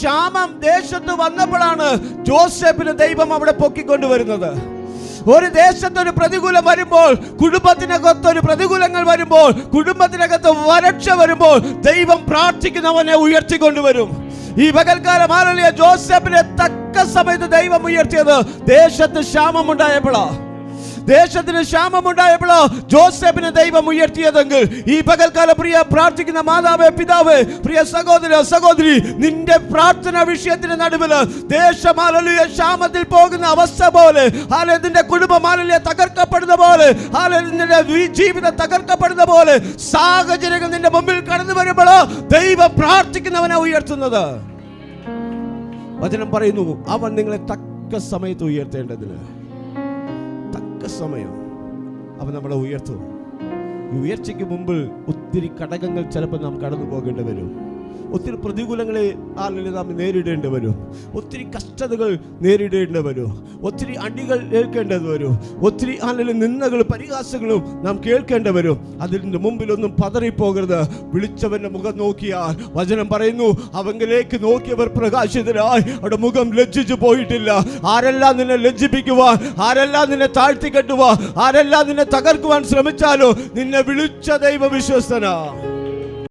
ക്ഷാമം ദേശത്ത് വന്നപ്പോഴാണ് ജോസഫിന് ദൈവം അവിടെ പൊക്കിക്കൊണ്ടുവരുന്നത്. ഒരു ദേശത്ത് ഒരു പ്രതികൂലം വരുമ്പോൾ കുടുംബത്തിനകത്ത് ഒരു പ്രതികൂലങ്ങൾ വരുമ്പോൾ കുടുംബത്തിനകത്ത് വരക്ഷ വരുമ്പോൾ ദൈവം പ്രാർത്ഥിക്കുന്നവനെ ഉയർത്തിക്കൊണ്ടുവരും. ഈ പകൽക്കാലം ആരലിയ ജോസഫിനെ തക്ക സമയത്ത് ദൈവം ഉയർത്തിയത് ദേശത്ത് ക്ഷാമം ഉണ്ടായപ്പോഴാ. ദേശത്തിന് ക്ഷാമമുണ്ടായപ്പോഴോ ജോസഫിനെ ദൈവം ഉയർത്തിയതെങ്കിൽ ഈ പകൽക്കാല പ്രിയ പ്രാർത്ഥിക്കുന്ന മാതാവ് പിതാവ് പ്രിയ സഹോദര സഹോദരി നിന്റെ പ്രാർത്ഥന വിഷയത്തിന് നടുവിൽ ദേശമാലലിയ ക്ഷാമത്തിൽ പോകുന്ന അവസ്ഥ പോലെ ആലെ നിന്റെ കുടുംബമാലലിയ തകർക്കപ്പെടുന്ന പോലെ ആലെ നിന്റെ ജീവിതം തകർക്കപ്പെടുന്ന പോലെ സാഹചര്യങ്ങൾ നിന്റെ മുമ്പിൽ കടന്നു വരുമ്പോഴോ ദൈവം പ്രാർത്ഥിക്കുന്നവനെ ഉയർത്തുന്നത്. വചനം പറയുന്നു അവൻ നിങ്ങളെ തക്ക സമയത്ത് ഉയർത്തേണ്ടതിന്. സമയം അവൻ നമ്മളെ ഉയർത്തും ഈ ഉയർച്ചയ്ക്ക് മുമ്പ് ഒത്തിരി ഘടകങ്ങൾ ചിലപ്പോൾ നാം കടന്നു പോകേണ്ടി വരും. ഒത്തിരി പ്രതികൂലങ്ങളെ ആളുകളെ നാം നേരിടേണ്ടി വരും. ഒത്തിരി കഷ്ടതകൾ നേരിടേണ്ടി വരും. ഒത്തിരി അടികൾ ഏൽക്കേണ്ടത് വരും. ഒത്തിരി ആളുകൾ നിന്നകളും പരിഹാസങ്ങളും നാം കേൾക്കേണ്ടി വരും. അതിന്റെ മുമ്പിലൊന്നും പതറിപ്പോകരുത്. വിളിച്ചവന്റെ മുഖം നോക്കിയാൽ വചനം പറയുന്നു അവങ്കിലേക്ക് നോക്കിയവർ പ്രകാശിതരായി. അവിടെ മുഖം ലജ്ജിച്ചു പോയിട്ടില്ല. ആരെല്ലാം നിന്നെ ലജ്ജിപ്പിക്കുവാൻ? ആരെല്ലാം നിന്നെ താഴ്ത്തി താഴ്ത്തിക്കെട്ടുവാൻ ആരെല്ലാം നിന്നെ തകർക്കുവാൻ ശ്രമിച്ചാലോ നിന്നെ വിളിച്ച ദൈവ വിശ്വസ്തനാ